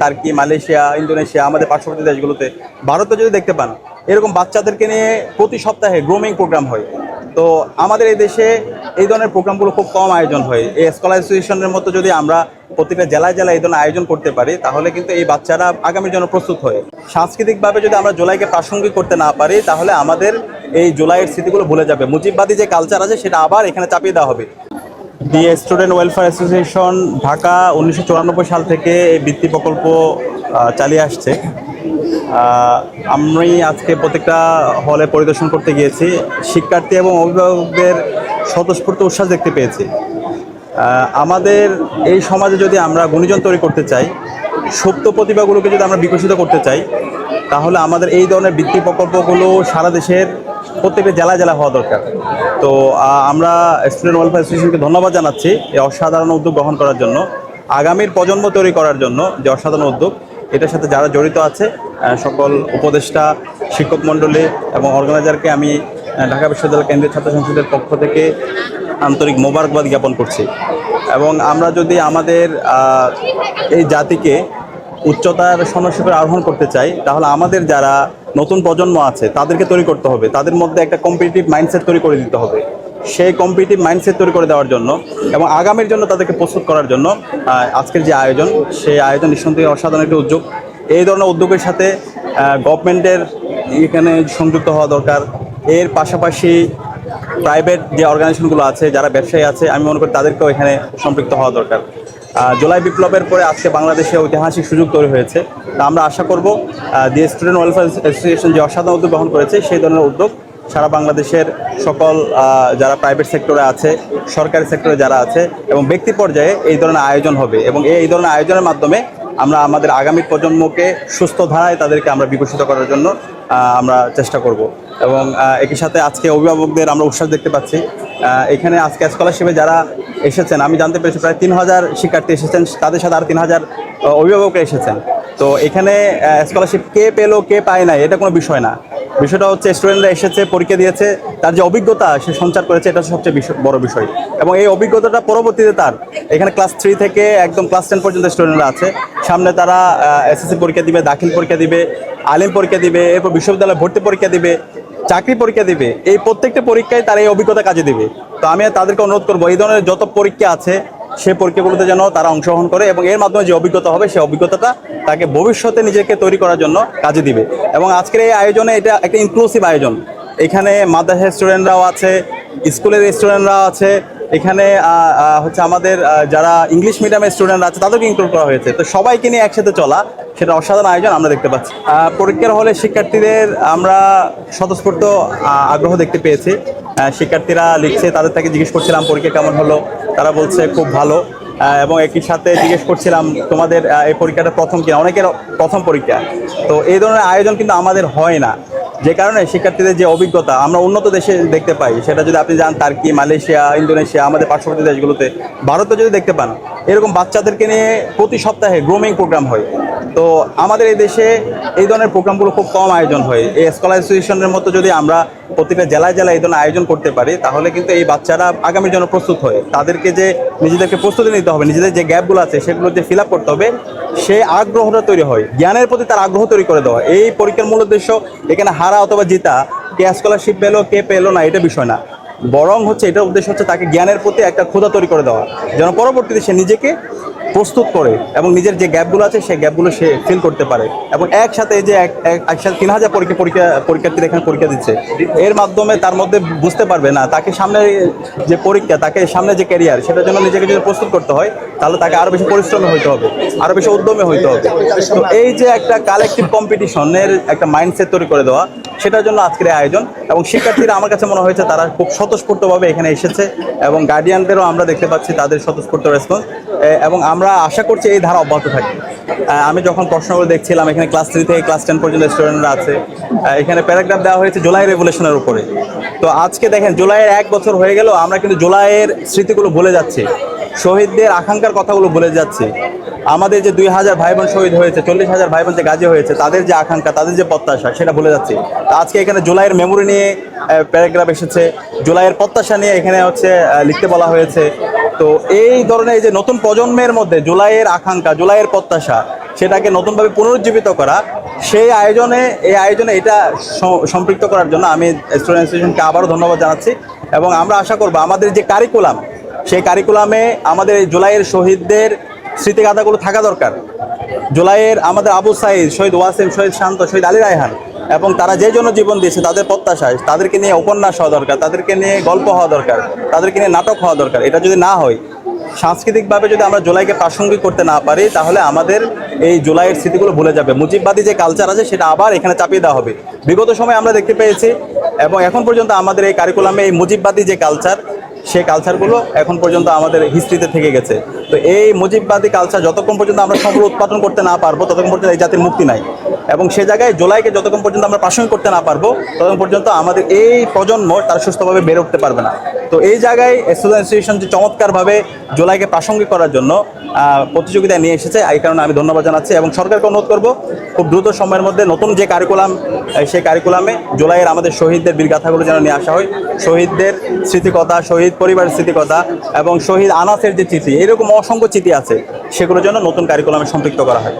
Turkey, Malaysia, Indonesia, আমাদের পার্শ্ববর্তী দেশগুলোতে। ভারতে যদি দেখতে পান, এরকম বাচ্চাদেরকে নিয়ে প্রতি সপ্তাহে গ্রোমিং প্রোগ্রাম হয়। তো আমাদের এই দেশে এই ধরনের প্রোগ্রামগুলো খুব কম আয়োজন হয়। এই স্কলার অ্যাসোসিয়েশনের মতো যদি আমরা প্রতিটা জেলায় জেলায় এই ধরনের আয়োজন করতে পারি, তাহলে কিন্তু এই বাচ্চারা আগামীর জন্য প্রস্তুত হয়। সাংস্কৃতিকভাবে যদি আমরা জুলাইকে প্রাসঙ্গিক করতে না পারি, তাহলে আমাদের এই জুলাইয়ের স্মৃতিগুলো ভুলে যাবে। মুজিববাদী যে কালচার আছে, সেটা আবার এখানে চাপিয়ে দেওয়া হবে। The student welfare association Dhaka উনিশশো চুরানব্বই সাল থেকে এই বৃত্তি প্রকল্প চালিয়ে আসছে। আমি আজকে প্রত্যেকটা হলে পরিদর্শন করতে গিয়েছি। শিক্ষার্থী এবং অভিভাবকদের স্বতঃস্ফূর্ত উচ্ছ্বাস দেখতে পেয়েছি। আমাদের এই সমাজে যদি আমরা গুণীজন তৈরি করতে চাই, সুপ্ত প্রতিভাগুলোকে যদি আমরা বিকশিত করতে চাই, তাহলে আমাদের এই ধরনের বৃত্তি প্রকল্পগুলো সারা দেশের প্রত্যেকটা জেলায় জেলা হওয়া দরকার। তো আমরা স্টুডেন্ট ওয়েলফেয়ার অ্যাসোসিয়েশনকে ধন্যবাদ জানাচ্ছি এই অসাধারণ উদ্যোগ গ্রহণ করার জন্য, আগামীর প্রজন্ম তৈরি করার জন্য যে অসাধারণ উদ্যোগ, এটার সাথে যারা জড়িত আছে সকল উপদেষ্টা, শিক্ষক মণ্ডলী এবং অর্গানাইজারকে আমি ঢাকা বিশ্ববিদ্যালয় কেন্দ্রীয় ছাত্র সংসদের পক্ষ থেকে আন্তরিক মোবারকবাদ জ্ঞাপন করছি। এবং আমরা যদি আমাদের এই জাতিকে উচ্চতার সনশিখরে আরোহণ করতে চাই, তাহলে আমাদের যারা নতুন প্রজন্ম আছে, তাদেরকে তৈরি করতে হবে। তাদের মধ্যে একটা কম্পিটিটিভ মাইন্ডসেট তৈরি করে দিতে হবে। সেই কম্পিটিটিভ মাইন্ডসেট তৈরি করে দেওয়ার জন্য এবং আগামীর জন্য তাদেরকে প্রস্তুত করার জন্য আজকের যে আয়োজন, সেই আয়োজন নিঃসন্দেহে অসাধারণ একটি উদ্যোগ। এই ধরনের উদ্যোগের সাথে গভর্নমেন্টের এখানে সংযুক্ত হওয়া দরকার। এর পাশাপাশি প্রাইভেট যে অর্গানাইজেশনগুলো আছে, যারা ব্যবসায়ী আছে, আমি মনে করি তাদেরকেও এখানে সম্পৃক্ত হওয়া দরকার। জুলাই বিপ্লবের পরে আজকে বাংলাদেশে ঐতিহাসিক সুযোগ তৈরি হয়েছে। তা আমরা আশা করব দি স্টুডেন্ট ওয়েলফেয়ার অ্যাসোসিয়েশন যে অসাধারণ উদ্যোগ গ্রহণ করেছে, সেই ধরনের উদ্যোগ সারা বাংলাদেশের সকল যারা প্রাইভেট সেক্টরে আছে, সরকারি সেক্টরে যারা আছে এবং ব্যক্তি পর্যায়ে এই ধরনের আয়োজন হবে এবং এই ধরনের আয়োজনের মাধ্যমে আমরা আমাদের আগামী প্রজন্মকে সুস্থ ধারায় তাদেরকে আমরা বিকশিত করার জন্য আমরা চেষ্টা করব। এবং একই সাথে আজকে অভিভাবকদের আমরা উৎসাহ দেখতে পাচ্ছি। এখানে আজকে স্কলারশিপে যারা এসেছেন, আমি জানতে পেরেছি প্রায় তিন হাজার শিক্ষার্থী এসেছেন, তাদের সাথে আর তিন হাজার অভিভাবকরা এসেছেন। তো এখানে স্কলারশিপ কে পেল, কে পায় না এটা কোনো বিষয় না। বিষয়টা হচ্ছে স্টুডেন্টরা এসেছে, পরীক্ষা দিয়েছে, তার যে অভিজ্ঞতা সে সঞ্চার করেছে, এটা সবচেয়ে বড় বিষয়। এবং এই অভিজ্ঞতাটা পরবর্তীতে তার। এখানে ক্লাস থ্রি থেকে একদম ক্লাস টেন পর্যন্ত স্টুডেন্টরা আছে। সামনে তারা এসএসসি পরীক্ষা দিবে, দাখিল পরীক্ষা দিবে, আলিম পরীক্ষা দিবে, এরপর বিশ্ববিদ্যালয়ে ভর্তি পরীক্ষা দিবে, চাকরি পরীক্ষা দিবে। এই প্রত্যেকটা পরীক্ষায় তারা এই অভিজ্ঞতা কাজে দিবে। তো আমি তাদেরকে অনুরোধ করব, এই ধরনের যত পরীক্ষা আছে সেই পরীক্ষাগুলোতে যেন তারা অংশগ্রহণ করে এবং এর মাধ্যমে যে অভিজ্ঞতা হবে সেই অভিজ্ঞতাটা তাকে ভবিষ্যতে নিজেকে তৈরি করার জন্য কাজে দিবে। এবং আজকের এই আয়োজনে এটা একটা ইনক্লুসিভ আয়োজন। এখানে মাদ্রাসা স্টুডেন্টরাও আছে স্কুলের স্টুডেন্টরাও আছে এখানে হচ্ছে আমাদের যারা ইংলিশ মিডিয়ামের স্টুডেন্ট আছে, তাদেরকে ইনক্লুড করা হয়েছে। তো সবাইকে নিয়ে একসাথে চলা, সেটা অসাধারণ আয়োজন আমরা দেখতে পাচ্ছি। পরীক্ষার হলে শিক্ষার্থীদের আমরা স্বতঃস্ফূর্ত আগ্রহ দেখতে পেয়েছি। শিক্ষার্থীরা লিখছে, তাদের থেকে জিজ্ঞেস করছিলাম, পরীক্ষা কেমন হলো? তারা বলছে, খুব ভালো। এবং একই সাথে জিজ্ঞেস করছিলাম, তোমাদের এই পরীক্ষাটা প্রথম কিনা? অনেকের প্রথম পরীক্ষা। তো এই ধরনের আয়োজন কিন্তু আমাদের হয় না। যে কারণে শিক্ষার্থীদের যে অভিজ্ঞতা আমরা উন্নত দেশে দেখতে পাই, সেটা যদি আপনি যান টার্কি, মালয়েশিয়া, ইন্দোনেশিয়া, আমাদের পার্শ্ববর্তী দেশগুলোতে, ভারতে যদি দেখতে পান, এরকম বাচ্চাদেরকে নিয়ে প্রতি সপ্তাহে গ্রোমিং প্রোগ্রাম হয়। তো আমাদের এই দেশে এই ধরনের প্রোগ্রামগুলো খুব কম আয়োজন হয়। এই স্কলার অ্যাসোসিয়েশনের মতো যদি আমরা প্রতিটা জেলায় জেলায় এই ধরনের আয়োজন করতে পারি, তাহলে কিন্তু এই বাচ্চারা আগামীর জন্য প্রস্তুত হয়। তাদেরকে যে নিজেদেরকে প্রস্তুতি নিতে হবে, নিজেদের যে গ্যাপগুলো আছে, সেগুলো যে ফিল করতে হবে সেই আগ্রহটা তৈরি হয়, জ্ঞানের প্রতি তার আগ্রহ তৈরি করে দেওয়া এই পরীক্ষার মূল উদ্দেশ্য, এখানে হারা অথবা জিতা, কে স্কলারশিপ পেল, কে পেল না, এটা বিষয় না। বরং হচ্ছে, এটার উদ্দেশ্য হচ্ছে তাকে জ্ঞানের প্রতি একটা ক্ষুধা তৈরি করে দেওয়া। যেন পরবর্তীতে সে নিজেকে প্রস্তুত করে এবং নিজের যে গ্যাপগুলো আছে, সেই গ্যাপগুলো সে ফিল করতে পারে। এবং একসাথে যে এক- এক- একসাথে তিন হাজার পরীক্ষা পরীক্ষা, পরীক্ষার্থীরা এখানে পরীক্ষা দিচ্ছে। এর মাধ্যমে তার মধ্যে বুঝতে পারবে না, তাকে সামনে যে পরীক্ষা, তাকে সামনে যে ক্যারিয়ার সেটার জন্য নিজেকে যদি প্রস্তুত করতে হয়, তাহলে তাকে আরও বেশি পরিশ্রমী হইতে হবে আরও বেশি উদ্যমী হইতে হবে। তো এই যে একটা কালেকটিভ কম্পিটিশনের একটা মাইন্ডসেট তৈরি করে দেওয়া সেটার জন্য আজকের আয়োজন। এবং শিক্ষার্থীরা আমার কাছে মনে হয়েছে তারা খুব স্বতঃস্ফূর্তভাবে এখানে এসেছে এবং গার্ডিয়ানদেরও আমরা দেখতে পাচ্ছি তাদের স্বতঃস্ফূর্ত রেসপন্স এবং আমরা আশা করছি এই ধারা অব্যাহত থাকবে। আমি যখন প্রশ্নগুলো দেখছিলাম, এখানে ক্লাস থ্রি থেকে ক্লাস টেন পর্যন্ত স্টুডেন্টরা আছে এখানে প্যারাগ্রাফ দেওয়া হয়েছে জুলাই রেভুলেশনের উপরে। তো আজকে দেখেন জুলাইয়ের এক বছর হয়ে গেল, আমরা কিন্তু জুলাইয়ের স্মৃতিগুলো ভুলে যাচ্ছি। শহীদদের আকাঙ্ক্ষার কথাগুলো ভুলে যাচ্ছি। আমাদের যে দুই হাজার ভাই বোন শহীদ হয়েছে, চল্লিশ হাজার ভাই বোন যে গাজী হয়েছে, তাদের যে আকাঙ্ক্ষা, তাদের যে প্রত্যাশা, সেটা ভুলে যাচ্ছি। আজকে এখানে জুলাইয়ের মেমোরি নিয়ে প্যারাগ্রাফ এসেছে। জুলাইয়ের প্রত্যাশা নিয়ে এখানে হচ্ছে লিখতে বলা হয়েছে। তো এই ধরনের যে নতুন প্রজন্মের মধ্যে জুলাইয়ের আকাঙ্ক্ষা, জুলাইয়ের প্রত্যাশা, সেটাকে নতুনভাবে পুনরুজ্জীবিত করা, সেই আয়োজনে, এই আয়োজনে এটা সম্পৃক্ত করার জন্য আমি স্টুডেন্ট অ্যাসোসিয়েশনকে আবারও ধন্যবাদ জানাচ্ছি। এবং আমরা আশা করব আমাদের যে কারিকুলাম সেই কারিকুলামে আমাদের এই জুলাইয়ের শহীদদের স্মৃতিগাথাগুলো থাকা দরকার। জুলাইয়ের আমাদের আবু সাইদ, শহীদ ওয়াসিম, শহীদ শান্ত, শহীদ আলী রায়হান এবং তারা যে জন্য জীবন দিয়েছে তাদের প্রত্যাশায় তাদেরকে নিয়ে উপন্যাস হওয়া দরকার, তাদেরকে নিয়ে গল্প হওয়া দরকার, তাদেরকে নিয়ে নাটক হওয়া দরকার। এটা যদি না হয়, সাংস্কৃতিকভাবে যদি আমরা জুলাইকে প্রাসঙ্গিক করতে না পারি, তাহলে আমাদের এই জুলাইয়ের স্মৃতিগুলো ভুলে যাবে। মুজিববাদী যে কালচার আছে, সেটা আবার এখানে চাপিয়ে দেওয়া হবে। বিগত সময় আমরা দেখতে পেয়েছি এবং এখন পর্যন্ত আমাদের এই কারিকুলামে এই মুজিববাদী যে কালচার সেই কালচারগুলো এখন পর্যন্ত আমাদের হিস্ট্রিতে থেকে গেছে। তো এই মুজিববাদী কালচার যতক্ষণ পর্যন্ত আমরা সম্পূর্ণ উৎপাদন করতে না পারব, ততক্ষণ পর্যন্ত এই জাতির মুক্তি নাই। এবং সে জায়গায় জোলাইকে যতক্ষণ পর্যন্ত আমরা প্রাসঙ্গিক করতে না পারব, ততক্ষণ পর্যন্ত আমাদের এই প্রজন্ম তারা সুস্থভাবে বেড়ে উঠতে পারবে না। তো এই জায়গায় স্টুডেন্ট অ্যাসোসিয়েশন যে চমৎকারভাবে জোলাইকে প্রাসঙ্গিক করার জন্য প্রতিযোগিতায় নিয়ে এসেছে। এই কারণে আমি ধন্যবাদ জানাচ্ছি এবং সরকারকে অনুরোধ করব, খুব দ্রুত সময়ের মধ্যে নতুন যে কারিকুলাম সেই কারিকুলামে জুলাইয়ের আমাদের শহীদদের বীরগাথাগুলো যেন নিয়ে আসা হয়। শহীদদের স্মৃতিকথা, শহীদ পরিবারের স্মৃতিকথা এবং শহীদ আনাসের যে চিঠি, এরকম অসংখ্য চিঠি আছে সেগুলো যেন নতুন কারিকুলামে সম্পৃক্ত করা হয়।